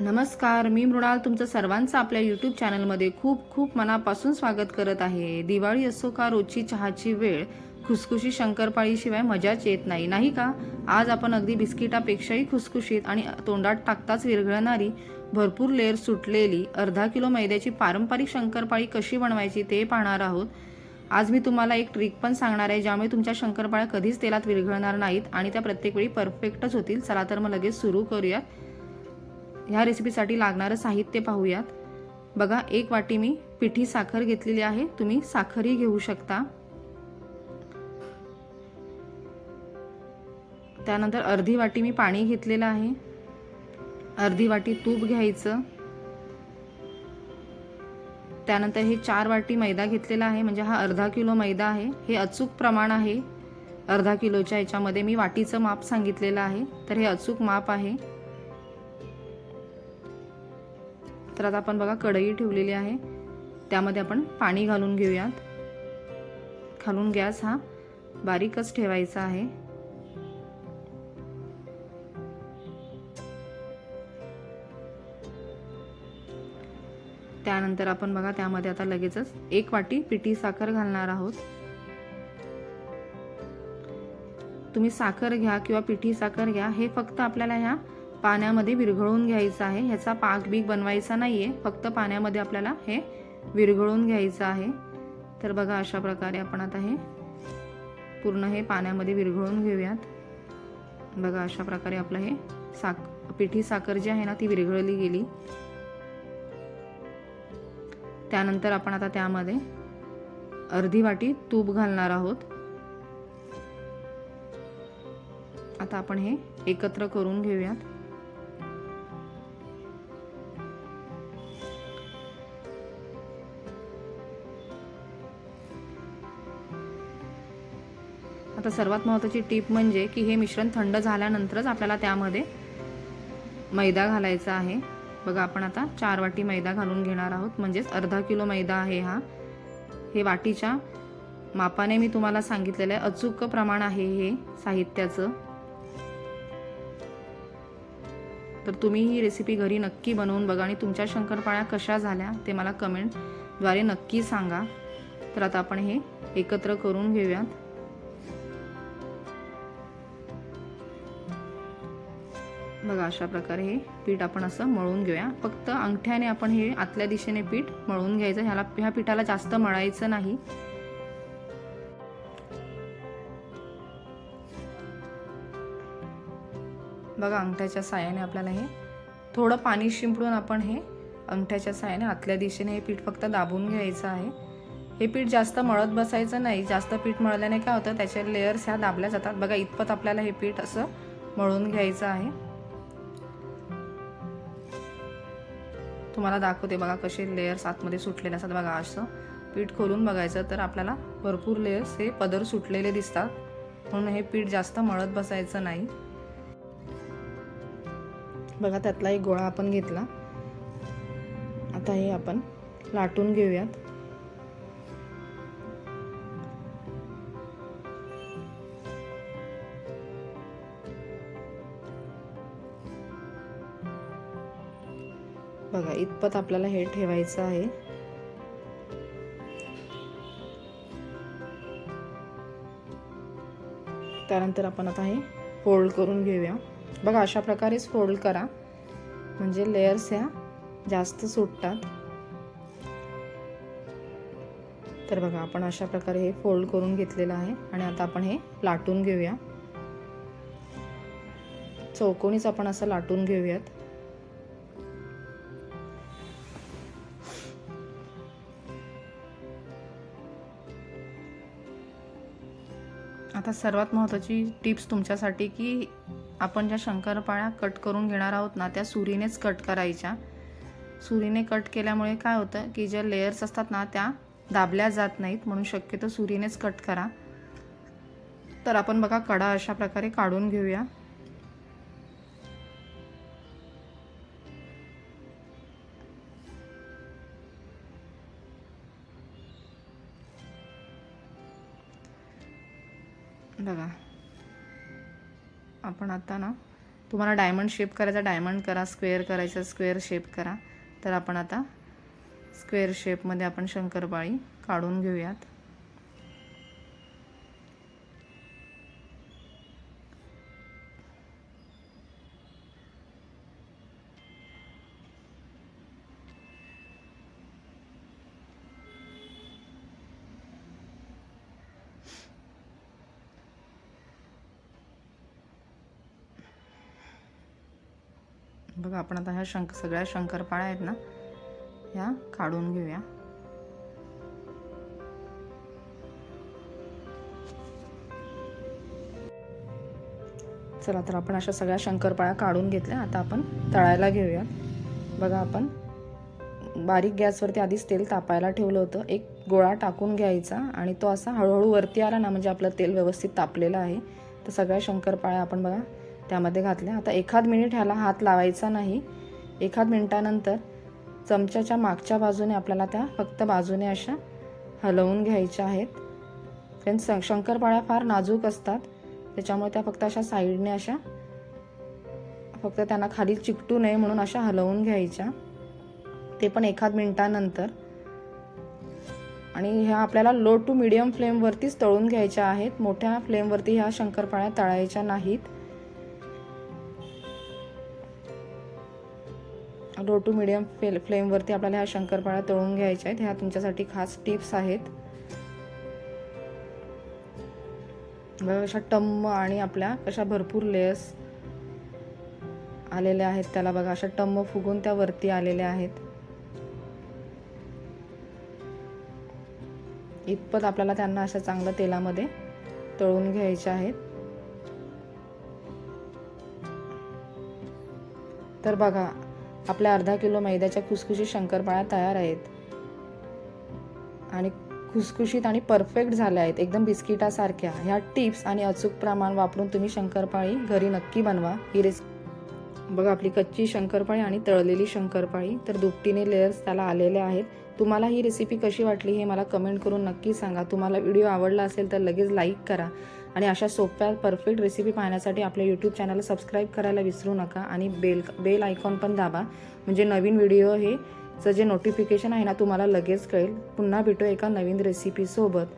नमस्कार मी मृणाल तुमचं सर्वांचं आपल्या यूट्यूब चॅनलमध्ये खूप खूप मनापासून स्वागत करत आहे. दिवाळी असो का रोजची चहाची वेळ खुसखुशी शंकरपाळीशिवाय मजाच येत नाही. नाही का? आज आपण अगदी बिस्किटापेक्षाही खुसखुशीत आणि तोंडात टाकताच विरघळणारी भरपूर लेअर सुटलेली अर्धा किलो मैद्याची पारंपरिक शंकरपाळी कशी बनवायची ते पाहणार आहोत. आज मी तुम्हाला एक ट्रिक पण सांगणार आहे ज्यामुळे तुमच्या शंकरपाळ्या कधीच तेलात विरघळणार नाहीत आणि त्या प्रत्येक वेळी परफेक्टच होतील. चला तर मग लगेच सुरू करूयात. ह्या रेसिपीसाठी लागणारं साहित्य पाहूयात. बघा एक वाटी मी पिठी साखर घेतलेली आहे. तुम्ही साखरही घेऊ शकता. त्यानंतर अर्धी वाटी मी पाणी घेतलेलं आहे. अर्धी वाटी तूप घ्यायचं. त्यानंतर हे चार वाटी मैदा घेतलेला आहे. म्हणजे हा अर्धा किलो मैदा आहे. हे अचूक प्रमाण आहे. अर्धा किलोच्या ह्याच्यामध्ये मी वाटीचं माप सांगितलेलं आहे. तर हे अचूक माप आहे. तर आता आपण बघा कढई ठेवलेली आहे. त्यामध्ये आपण पाणी घालून घेऊयात. घालून गॅस हा बारीकच ठेवायचा आहे. त्यानंतर आपण बघा त्यामध्ये आता लगेचच एक वाटी पिठी साखर घालणार आहोत. तुम्ही साखर घ्या किंवा पिठी साखर घ्या. हे फक्त आपल्याला ह्या पाण्यामध्ये विरघळून घ्यायचं आहे. ह्याचा पाक बीक बनवायचा आहे फक्त पाण्यामध्ये आपल्याला हे विरघळून घ्यायचं आहे. तर बघा अशा प्रकारे आपण आता हे पूर्ण हे पाण्यामध्ये विरघळून घेऊयात. बघा अशा प्रकारे आपलं हे साक पिठी साखर जी आहे ना ती विरघळली गेली. त्यानंतर आपण आता त्यामध्ये अर्धी वाटी तूप घालणार आहोत. आता आपण हे एकत्र करून घेऊयात. आता सर्वात महत्त्वाची टीप म्हणजे की हे मिश्रण थंड झाल्यानंतरच आपल्याला त्यामध्ये मैदा घालायचा आहे. बघा आपण आता चार वाटी मैदा घालून घेणार आहोत. म्हणजेच अर्धा किलो मैदा आहे हा. हे वाटीच्या मापाने मी तुम्हाला सांगितलेलं आहे. अचूक प्रमाण आहे हे साहित्याचं. तर तुम्ही ही रेसिपी घरी नक्की बनवून बघा आणि तुमच्या शंकरपाळ्या कशा झाल्या ते मला कमेंटद्वारे नक्की सांगा. तर आता आपण हे एकत्र करून घेऊयात. बघा अशा प्रकारे हे पीठ आपण असं मळून घेऊया. फक्त अंगठ्याने आपण हे आतल्या दिशेने पीठ मळून घ्यायचं. ह्याला ह्या पिठाला जास्त मळायचं नाही. बघा अंगठ्याच्या साह्याने आपल्याला हे थोडं पाणी शिंपडून आपण हे अंगठ्याच्या साह्याने आतल्या दिशेने हे पीठ फक्त दाबून घ्यायचं आहे. हे पीठ जास्त मळत बसायचं नाही. जास्त पीठ मळल्याने काय होतं? त्याचे लेयर्स ह्या दाबल्या जातात. बघा इतपत आपल्याला हे पीठ असं मळून घ्यायचं आहे. तुम्हाला दाखवते बघा कसे लेयर्स आतमध्ये सुटलेले असतात बघा असं. पीठ खोलून बघायचं तर आपल्याला भरपूर लेयर्स हे पदर सुटलेले दिसतात. म्हणून हे पीठ जास्त मळत बसायचं नाही. बघा त्यातला एक गोळा आपण घेतला. आता हे आपण लाटून घेऊयात. बघा इतपत आपल्याला हे ठेवायचं आहे. त्यानंतर आपण आता हे फोल्ड करून घेऊया. बघा अशा प्रकारेच फोल्ड करा. म्हणजे लेयर्स ह्या जास्त सुटतात. तर बघा आपण अशा प्रकारे हे फोल्ड करून घेतलेलं आहे आणि आता आपण हे लाटून घेऊया. चौकोनीच आपण असं लाटून घेऊयात. आता सर्वात महत्त्वाची टिप्स तुमच्यासाठी की आपण ज्या शंकरपाळ्या कट करून घेणार आहोत ना त्या सुरीनेच कट करायच्या. सुरीने कट केल्यामुळे काय होतं की ज्या लेयर्स असतात ना त्या दाबल्या जात नाहीत म्हणून शक्यतो सुरीनेच कट करा. तर आपण बघा कडा अशा प्रकारे काढून घेऊया. बघा. आपण आता ना तुम्हाला डायमंड शेप करायचा डायमंड करा स्क्वेअर करायचा स्क्वेअर शेप करा. तर आपण आता स्क्वेअर शेपमध्ये आपण शंकरपाळी काढून घेऊयात. बघा आपण आता ह्या शंक सगळ्या शंकरपाळ्या आहेत ना ह्या काढून घेऊया. चला तर आपण अशा सगळ्या शंकरपाळ्या काढून घेतल्या. आता आपण तळायला घेऊया. बघा आपण बारीक गॅसवरती आधीच तेल तापायला ठेवलं होतं. एक गोळा टाकून घ्यायचा आणि तो असा हळूहळू वरती आला ना म्हणजे आपलं तेल व्यवस्थित तापलेलं आहे. तर सगळ्या शंकरपाळ्या आपण बघा त्यामध्ये घातल्या. आता एखाद मिनिट ह्याला हात लावायचा नाही. एखाद मिनिटानंतर चमच्याच्या मागच्या बाजूने आपल्याला त्या फक्त बाजूने अशा हलवून घ्यायच्या आहेत. फ्रेंड्स शंकरपाळ्या फार नाजूक असतात. त्याच्यामुळे त्या फक्त अशा साईडने अशा फक्त त्यांना खाली चिकटू नये म्हणून अशा हलवून घ्यायच्या. ते पण एखाद मिनिटानंतर. आणि ह्या आपल्याला लो टू मिडियम फ्लेमवरतीच तळून घ्यायच्या आहेत. मोठ्या फ्लेमवरती ह्या शंकरपाळ्या तळायच्या नाहीत. लो टू मिडियम फ्ले फ्लेमवरती आपल्याला ह्या शंकरपाळ्या तळून घ्यायच्या आहेत. ह्या तुमच्यासाठी खास टिप्स आहेत. बघा अशा टम्म आणि आपल्या कशा भरपूर लेयर्स आलेल्या आहेत त्याला बघा. अशा टम्म फुगून त्या वरती आलेल्या आहेत. इतपत आपल्याला त्यांना अशा चांगलं तेलामध्ये तळून घ्यायच्या आहेत. तर बघा आपल्या अर्धा किलो मैद्याच्या खुसखुशीत शंकरपाळ्या तयार आहेत. आणि खुसखुशीत आणि परफेक्ट झाल्या आहेत. एकदम बिस्किटासारख्या. ह्या टिप्स आणि अचूक प्रमाण वापरून तुम्ही शंकरपाळी घरी नक्की बनवा. ही रेस बघा आपली कच्ची शंकरपाळी आणि तळलेली शंकरपाळी तर दुपटीने लेयर्स त्याला आलेले आहेत. तुम्हाला ही रेसिपी कशी वाटली हे मला कमेंट करून नक्की सांगा. तुम्हाला व्हिडिओ आवडला असेल तर लगेच लाईक करा. आणि अशा सोप्या परफेक्ट रेसिपी पाहण्यासाठी आपल्या यूट्यूब चॅनलला सबस्क्राईब करायला विसरू नका आणि बेल बेल आयकॉन पण दाबा. म्हणजे नवीन व्हिडिओ हे जे नोटिफिकेशन आहे ना तुम्हाला लगेच कळेल. पुन्हा भेटू एका नवीन रेसिपीसोबत